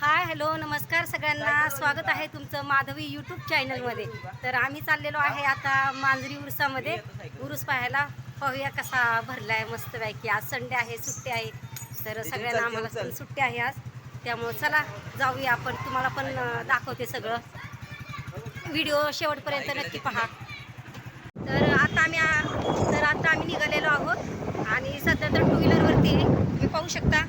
Hi hello नमस्कार सगळ्यांना. स्वागत आहे तुमचं माधवी यूट्यूब चॅनलमध्ये तर आम्ही चाललेलो आहे आता मांजरी उरसामध्ये. उरूस पाहायला पाहूया कसा भरलाय मस्तपैकी आज संडे आहे सुट्टी आहे. तर सगळ्यांना आम्हाला पण सुट्टी आहे आज. त्यामुळं चला जाऊया आपण. तुम्हाला पण दाखवते सगळं. व्हिडिओ शेवटपर्यंत नक्की पहा. तर आता आम्ही तर आता आम्ही निघालेलो आहोत. आणि सध्या तर टू व्हीलरवरती आहे. तुम्ही पाहू शकता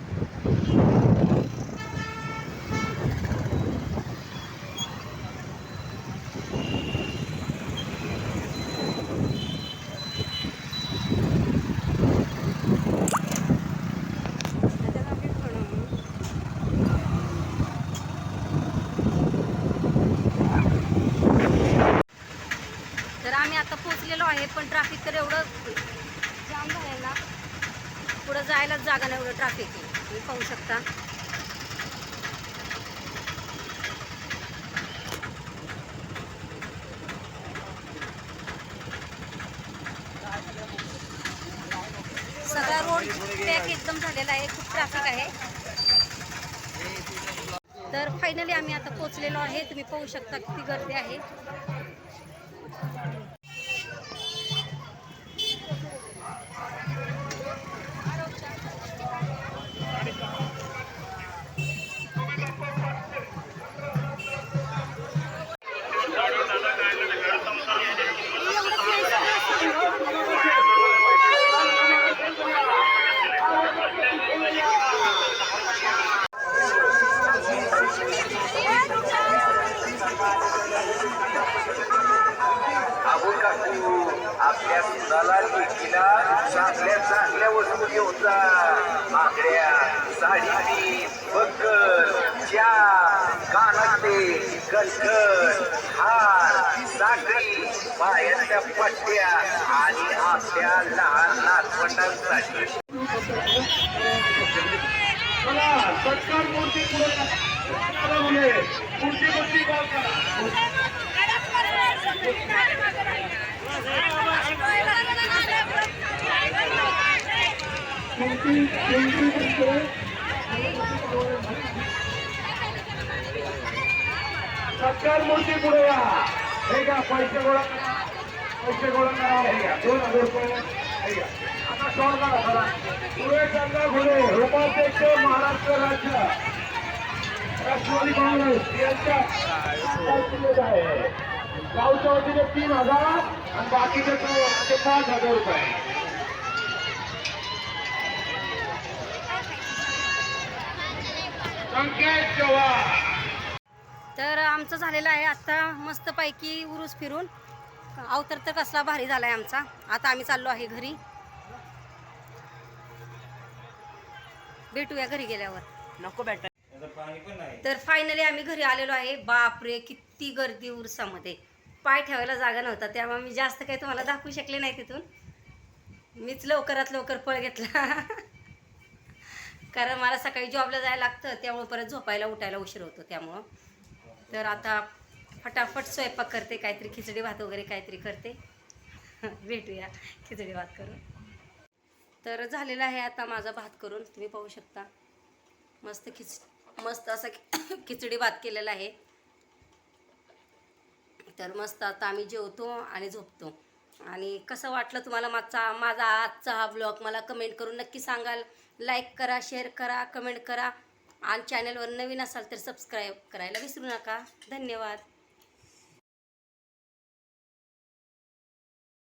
तर आम्ही आता पोचलेलो आहे पण ट्रॅफिक तर एवढं जाम झालंय ना पुढं जायलाच जागा नाही एवढं ट्रॅफिक आहे तुम्ही पाहू शकता. सगळा रोड पॅक एकदम झालेला आहे खूप ट्रॅफिक आहे. तर फायनली आम्ही आता पोचलेलो आहे. तुम्ही पाहू शकता किती गर्दी आहे. आपल्या सुनाला लेकीला चांगल्या चांगल्या वस्तू घेऊन जा मागड्या साडी पीस बक्कल च्या कानातले कणकण हार साखळी पायाच्या पट्ट्या आणि आपल्या लहान सत्कार मूर्ती मुले मूर्ती मूर्ती कॉल करा मूर्ती मूर्ती पुढे सत्कार मूर्ती पुढे या हे घ्या पैसे गोळा करा पैसे गोळा करा हे घ्या दोन हजार रुपये हे घ्या आता शॉर्ट करा चला पुढे गंगा घोडे उपाध्यक्ष महाराष्ट्र राज्य राष्ट्रवादी काँग्रेस यांच्या दिलेलं आहे गावच्या वतीने तीन हजार आणि बाकीचे ते पाच हजार रुपये. संकेत चव्हाण. तर आमचं झालेलं आहे आता मस्तपैकी उरूस फिरून. अवतर तर कसला भारी झालाय आमचा. आता आम्ही चाललो आहे घरी. भेटूया घरी गेल्यावर. नको बॅटर तर फायनली आम्ही घरी आलेलो आहे. बापरे किती गर्दी उरसामध्ये. पाय ठेवायला जागा नव्हता त्यामुळे मी जास्त काही तुम्हाला दाखवू शकले नाही तिथून. मीच लवकरात लवकर पळ घेतला. कारण मला सकाळी जॉबला जायला लागतं त्यामुळं परत झोपायला उठायला उशीर होतो त्यामुळं. तर आता फटाफट स्वयंपाक करते काहीतरी खिचडी भात वगैरे काहीतरी करते. भेटूया खिचडी भात करून. तर झालेला आहे आता माझा भात करून तुम्ही पाहू शकता. मस्त खिच मस्त असा खिचडी भात केलेला आहे. तर मस्त आता आम्ही जेवतो आणि झोपतो. आणि कसं वाटलं तुम्हाला माझा माझा आजचा हा ब्लॉग मला कमेंट करून नक्की सांगाल. लाईक करा शेअर करा कमेंट करा. आणि चॅनलवर नवीन असाल तर सबस्क्राईब करायला विसरू नका. धन्यवाद.